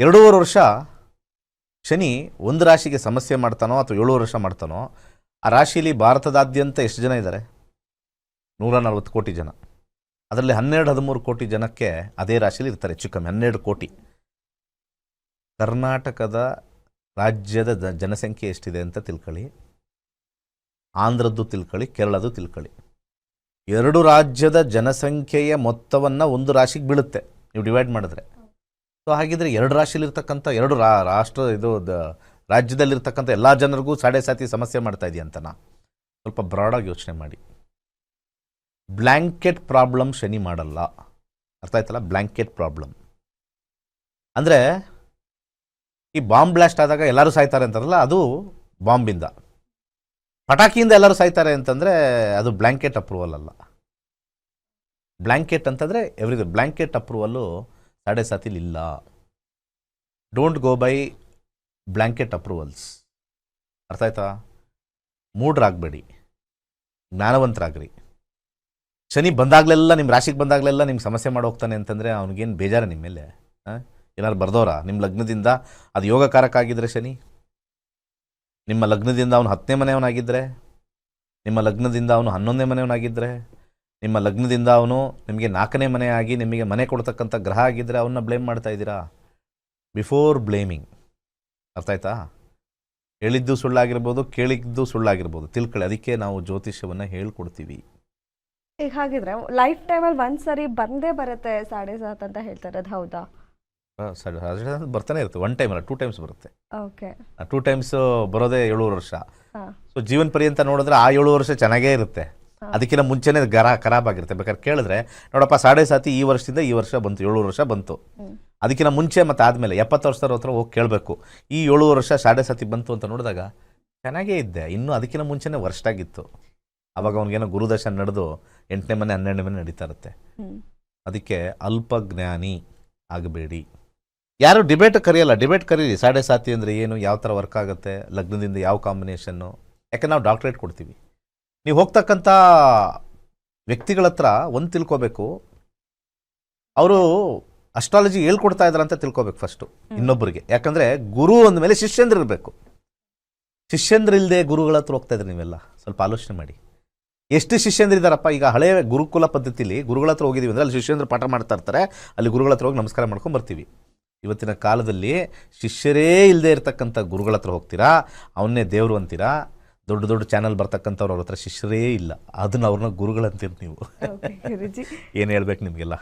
ಎರಡೂವರೆ ವರ್ಷ ಶನಿ ಒಂದು ರಾಶಿಗೆ ಸಮಸ್ಯೆ ಮಾಡ್ತಾನೋ ಅಥವಾ ಏಳುವರೆ ವರ್ಷ ಮಾಡ್ತಾನೋ, ಆ ರಾಶಿಯಲ್ಲಿ ಭಾರತದಾದ್ಯಂತ ಎಷ್ಟು ಜನ ಇದ್ದಾರೆ? ನೂರ ನಲ್ವತ್ತು ಕೋಟಿ ಜನ. ಅದರಲ್ಲಿ ಹನ್ನೆರಡು, ಹದಿಮೂರು ಕೋಟಿ ಜನಕ್ಕೆ ಅದೇ ರಾಶಿಯಲ್ಲಿ ಇರ್ತಾರೆ, ಹೆಚ್ಚು ಕಮ್ಮಿ ಹನ್ನೆರಡು ಕೋಟಿ. ಕರ್ನಾಟಕದ ರಾಜ್ಯದ ಜನಸಂಖ್ಯೆ ಎಷ್ಟಿದೆ ಅಂತ ತಿಳ್ಕೊಳ್ಳಿ. ಆಂಧ್ರದ್ದು ತಿಳ್ಕೊಳ್ಳಿ, ಕೇರಳದ್ದು ತಿಳ್ಕೊಳ್ಳಿ. ಎರಡು ರಾಜ್ಯದ ಜನಸಂಖ್ಯೆಯ ಮೊತ್ತವನ್ನು ಒಂದು ರಾಶಿಗೆ ಬೀಳುತ್ತೆ. ನೀವು ಡಿವೈಡ್ ಮಾಡಿದ್ರೆ. ಸೊ ಹಾಗಿದ್ರೆ ಎರಡು ರಾಶಿಯಲ್ಲಿರ್ತಕ್ಕಂಥ ಎರಡು ರಾಷ್ಟ್ರ ಇದು ರಾಜ್ಯದಲ್ಲಿರ್ತಕ್ಕಂಥ ಎಲ್ಲ ಜನರಿಗೂ ಸಾಡೆ ಸಾತಿ ಸಮಸ್ಯೆ ಮಾಡ್ತಾ ಅಂತ ನಾ ಸ್ವಲ್ಪ ಬ್ರಾಡಾಗಿ ಯೋಚನೆ ಮಾಡಿ. ಬ್ಲ್ಯಾಂಕೆಟ್ ಪ್ರಾಬ್ಲಮ್ ಶನಿ ಮಾಡಲ್ಲ. ಅರ್ಥ ಆಯ್ತಲ್ಲ? ಬ್ಲ್ಯಾಂಕೆಟ್ ಪ್ರಾಬ್ಲಮ್ ಅಂದರೆ ಈ ಬಾಂಬ್ ಬ್ಲಾಸ್ಟ್ ಆದಾಗ ಎಲ್ಲರೂ ಸಾಯ್ತಾರೆ ಅಂತಾರಲ್ಲ, ಅದು ಬಾಂಬಿಂದ ಪಟಾಕಿಯಿಂದ ಎಲ್ಲರೂ ಸಾಯ್ತಾರೆ ಅಂತಂದರೆ ಅದು ಬ್ಲ್ಯಾಂಕೆಟ್ ಅಪ್ರೂವಲ್ ಅಲ್ಲ. ಬ್ಲ್ಯಾಂಕೆಟ್ ಅಂತಂದರೆ ಎವ್ರಿ ಬ್ಲ್ಯಾಂಕೆಟ್ ಅಪ್ರೂವಲ್ಲು ಸಾಡೆ ಸಾತಿಲಿ ಇಲ್ಲ. Don't go by blanket approvals ಅರ್ಥ ಆಯ್ತಾ? ಮೂಡ್ರಾಗಬೇಡಿ. ಜ್ಞಾನವಂತರಾಗ್ರಿ. ಶನಿ ಬಂದಾಗಲೆಲ್ಲ ನಿಮ್ಮ ರಾಶಿಗೆ ಬಂದಾಗಲೆಲ್ಲ ನಿಮ್ಗೆ ಸಮಸ್ಯೆ ಮಾಡೋಗ್ತಾನೆ ಅಂತಂದರೆ ಅವ್ನಿಗೇನು ಬೇಜಾರ ನಿಮ್ಮ ಮೇಲೆ? ಏನಾದ್ರು ಬರ್ದೋರ ನಿಮ್ಮ ಲಗ್ನದಿಂದ ಅದು ಯೋಗಕಾರಕ ಆಗಿದ್ರೆ ಶನಿ? ನಿಮ್ಮ ಲಗ್ನದಿಂದ ಅವನು ಹತ್ತನೇ ಮನೆಯವನಾಗಿದ್ದರೆ ನಿಮ್ಮ ಲಗ್ನದಿಂದ ಅವನು ಹನ್ನೊಂದನೇ ಮನೆಯವನಾಗಿದ್ದರೆ ನಿಮ್ಮ ಲಗ್ನದಿಂದ ಅವನು ನಿಮಗೆ ನಾಲ್ಕನೇ ಮನೆ ಆಗಿ ನಿಮಗೆ ಮನೆ ಕೊಡ್ತಕ್ಕಂಥ ಗ್ರಹ ಆಗಿದ್ದರೆ ಅವನ್ನ ಬ್ಲೇಮ್ ಮಾಡ್ತಾ ಇದ್ದೀರಾ? ಬಿಫೋರ್ ಬ್ಲೇಮಿಂಗ್ ಅರ್ಥ ಆಯ್ತಾ? ಹೇಳಿದ್ದು ಸುಳ್ಳಾಗಿರ್ಬೋದು ಕೇಳಿದ್ದು ಸುಳ್ಳಾಗಿರ್ಬೋದು. ತಿಳ್ಕೊಳ್ಳಿ ಅದಕ್ಕೆ ನಾವು ಜ್ಯೋತಿಷ್ಯವನ್ನು ಹೇಳ್ಕೊಡ್ತೀವಿ. ಈಗ ಹಾಗಿದ್ರೆ ಲೈಫ್ ಟೈಮಲ್ಲಿ ಒಂದು ಸರಿ ಬಂದೇ ಬರುತ್ತೆ ಸಾಡೆ ಸಾತ್ ಅಂತ ಹೇಳ್ತಾರೆ ಅದು ಹೌದಾ? ಬರ್ತಾನೆ ಇರುತ್ತೆ ಒನ್ ಟೈಮ್ ಅಲ್ಲ ಟೂ ಟೈಮ್ಸ್ ಬರುತ್ತೆ. ಓಕೆ ಟೂ ಟೈಮ್ಸ್ ಬರೋದೇ ಏಳು ವರ್ಷ. ಸೊ ಜೀವನ ಪರ್ಯಂತ ನೋಡಿದ್ರೆ ಆ ಏಳು ವರ್ಷ ಚೆನ್ನಾಗೇ ಇರುತ್ತೆ. ಅದಕ್ಕಿಂತ ಮುಂಚೆನೇ ಗರ ಖರಾಬ್ ಆಗಿರುತ್ತೆ ಬೇಕಾದ್ರೆ ಕೇಳಿದ್ರೆ ನೋಡಪ್ಪ ಸಾಡೆ ಸಾತಿ ಈ ವರ್ಷದಿಂದ ಈ ವರ್ಷ ಬಂತು ಏಳು ವರ್ಷ ಬಂತು. ಅದಕ್ಕಿಂತ ಮುಂಚೆ ಮತ್ತೆ ಆದಮೇಲೆ ಎಪ್ಪತ್ತು ವರ್ಷದ ಹತ್ರ ಹೋಗಿ ಕೇಳಬೇಕು. ಈ ಏಳು ವರ್ಷ ಸಾಡೆ ಸಾತಿ ಬಂತು ಅಂತ ನೋಡಿದಾಗ ಚೆನ್ನಾಗೇ ಇದ್ದೆ. ಇನ್ನೂ ಅದಕ್ಕಿಂತ ಮುಂಚೆನೇ ವರ್ಷ ಆಗಿತ್ತು ಅವಾಗ ಅವ್ನಿಗೇನೋ ಗುರುದಶ ನಡೆದು ಎಂಟನೇ ಮನೆ ಹನ್ನೆರಡನೇ ಮನೆ ನಡೀತಾ ಇರುತ್ತೆ. ಅದಕ್ಕೆ ಅಲ್ಪಜ್ಞಾನಿ ಆಗಬೇಡಿ. ಯಾರು ಡಿಬೇಟ್ ಕರೆಯಲ್ಲ ಡಿಬೇಟ್ ಕರೀರಿ. ಸಾಡೆ ಸಾತಿ ಅಂದರೆ ಏನು ಯಾವ ಥರ ವರ್ಕ್ ಆಗುತ್ತೆ ಲಗ್ನದಿಂದ ಯಾವ ಕಾಂಬಿನೇಷನ್ನು ಯಾಕೆ ನಾವು ಡಾಕ್ಟ್ರೇಟ್ ಕೊಡ್ತೀವಿ. ನೀವು ಹೋಗ್ತಕ್ಕಂಥ ವ್ಯಕ್ತಿಗಳ ಹತ್ರ ಒಂದು ತಿಳ್ಕೊಬೇಕು. ಅವರು ಅಸ್ಟ್ರಾಲಜಿ ಹೇಳ್ಕೊಡ್ತಾ ಇದ್ದಾರೆ ಅಂತ ತಿಳ್ಕೊಬೇಕು ಫಸ್ಟು ಇನ್ನೊಬ್ಬರಿಗೆ ಯಾಕಂದರೆ ಗುರು ಅಂದಮೇಲೆ ಶಿಷ್ಯಂದ್ರ ಇರಬೇಕು. ಶಿಷ್ಯಂದ್ರ ಇಲ್ಲದೆ ಗುರುಗಳ ಹತ್ರ ಹೋಗ್ತಾ ಇದ್ರಿ ನೀವೆಲ್ಲ. ಸ್ವಲ್ಪ ಆಲೋಚನೆ ಮಾಡಿ. ಎಷ್ಟು ಶಿಷ್ಯಂದ್ರಿದ್ದಾರಪ್ಪ ಈಗ ಹಳೆಯ ಗುರುಕುಲ ಪದ್ಧತಿಲಿ ಗುರುಗಳ ಹತ್ರ ಹೋಗಿದ್ದೀವಿ ಅಂದರೆ ಅಲ್ಲಿ ಶಿಷ್ಯಂದ್ರ ಪಾಠ ಮಾಡ್ತಾ ಇರ್ತಾರೆ. ಅಲ್ಲಿ ಗುರುಗಳ ಹತ್ರ ಹೋಗಿ ನಮಸ್ಕಾರ ಮಾಡ್ಕೊಂಡು ಬರ್ತೀವಿ. ಇವತ್ತಿನ ಕಾಲದಲ್ಲಿ ಶಿಷ್ಯರೇ ಇಲ್ಲದೆ ಇರತಕ್ಕಂಥ ಗುರುಗಳ ಹತ್ರ ಹೋಗ್ತೀರಾ? ಅವನ್ನೇ ದೇವರು ಅಂತೀರಾ? ದೊಡ್ಡ ದೊಡ್ಡ ಚಾನಲ್ ಬರ್ತಕ್ಕಂಥವ್ರು ಅವ್ರ ಹತ್ರ ಶಿಷ್ಯರೇ ಇಲ್ಲ. ಅದನ್ನ ಅವ್ರನ್ನ ಗುರುಗಳಂತೀರಿ ನೀವು. ಏನು ಹೇಳ್ಬೇಕು ನಿಮಗೆಲ್ಲ?